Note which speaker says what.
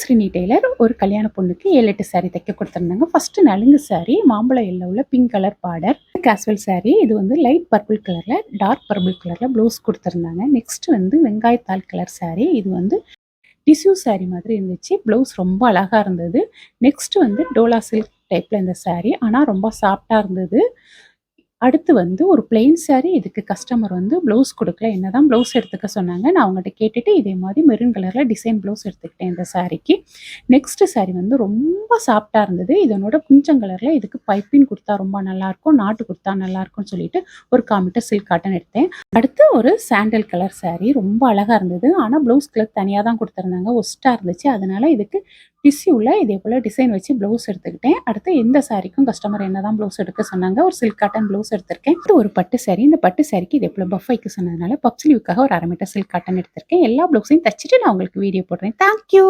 Speaker 1: Srini Taylor ஒரு கல்யாண பொண்ணுக்கு ஏழு எட்டு சாரீ தைக்க கொடுத்துருந்தாங்க. ஃபர்ஸ்ட் நலுங்கு சாரீ மாம்பழ எல்லோவில் pink colour border casual sari இது வந்து லைட் பர்பிள் கலரில் டார்க் பர்பிள் கலரில் ப்ளவுஸ் கொடுத்துருந்தாங்க. நெக்ஸ்ட் வந்து வெங்காயத்தால் கலர் சாரீ இது வந்து டிஷ்யூ சாரீ மாதிரி இருந்துச்சு. ப்ளவுஸ் ரொம்ப அழகாக இருந்தது. நெக்ஸ்ட் வந்து டோலா சில்க் டைப்பில் இந்த சாரீ ஆனால் ரொம்ப சாஃப்டாக இருந்தது. அடுத்து வந்து ஒரு பிளெயின் saree இதுக்கு கஸ்டமர் வந்து ப்ளவுஸ் கொடுக்கல. என்னதான் ப்ளவுஸ் எடுத்துக்க சொன்னாங்க நான் அவங்ககிட்ட கேட்டுட்டு இதே மாதிரி மெரூன் கலரில் டிசைன் ப்ளவுஸ் எடுத்துக்கிட்டேன் இந்த சாரிக்கு நெக்ஸ்ட் saree வந்து ரொம்ப சாஃப்டாக இருந்தது. இதனோட குஞ்சம் கலரில் இதுக்கு பைப்பின் கொடுத்தா ரொம்ப நல்லாயிருக்கும் நாட்டு கொடுத்தா நல்லாயிருக்கும்னு சொல்லிட்டு ஒரு காமிட்டர் சில்க் காட்டன் எடுத்தேன். அடுத்து ஒரு சாண்டல் கலர் saree ரொம்ப அழகாக இருந்தது. ஆனால் ப்ளவுஸ் கலர் தனியாக தான் கொடுத்துருந்தாங்க. ஒஸ்ட்டாக இருந்துச்சு. அதனால இதுக்கு டிஷ்யூவில் இதே போல் டிசைன் வச்சு ப்ளவுஸ் எடுத்துக்கிட்டேன். அடுத்து எந்த சாரிக்கும் கஸ்டமர் என்ன தான் ப்ளவுஸ் எடுக்க சொன்னாங்க ஒரு சில்க் காட்டன் ப்ளவுஸ் எடுத்திருக்கேன். இது ஒரு பட்டு சாரி இந்த பட்டு சாரிக்கு இதே போல் பஃப் வைக்க சொன்னதுனால பப்ஸ்லீவுக்காக ஒரு அரை மீட்டர் சில்க் காட்டன் எடுத்திருக்கேன். எல்லா ப்ளவுஸையும் தச்சுட்டு நான் உங்களுக்கு வீடியோ போடுறேன். தேங்க்யூ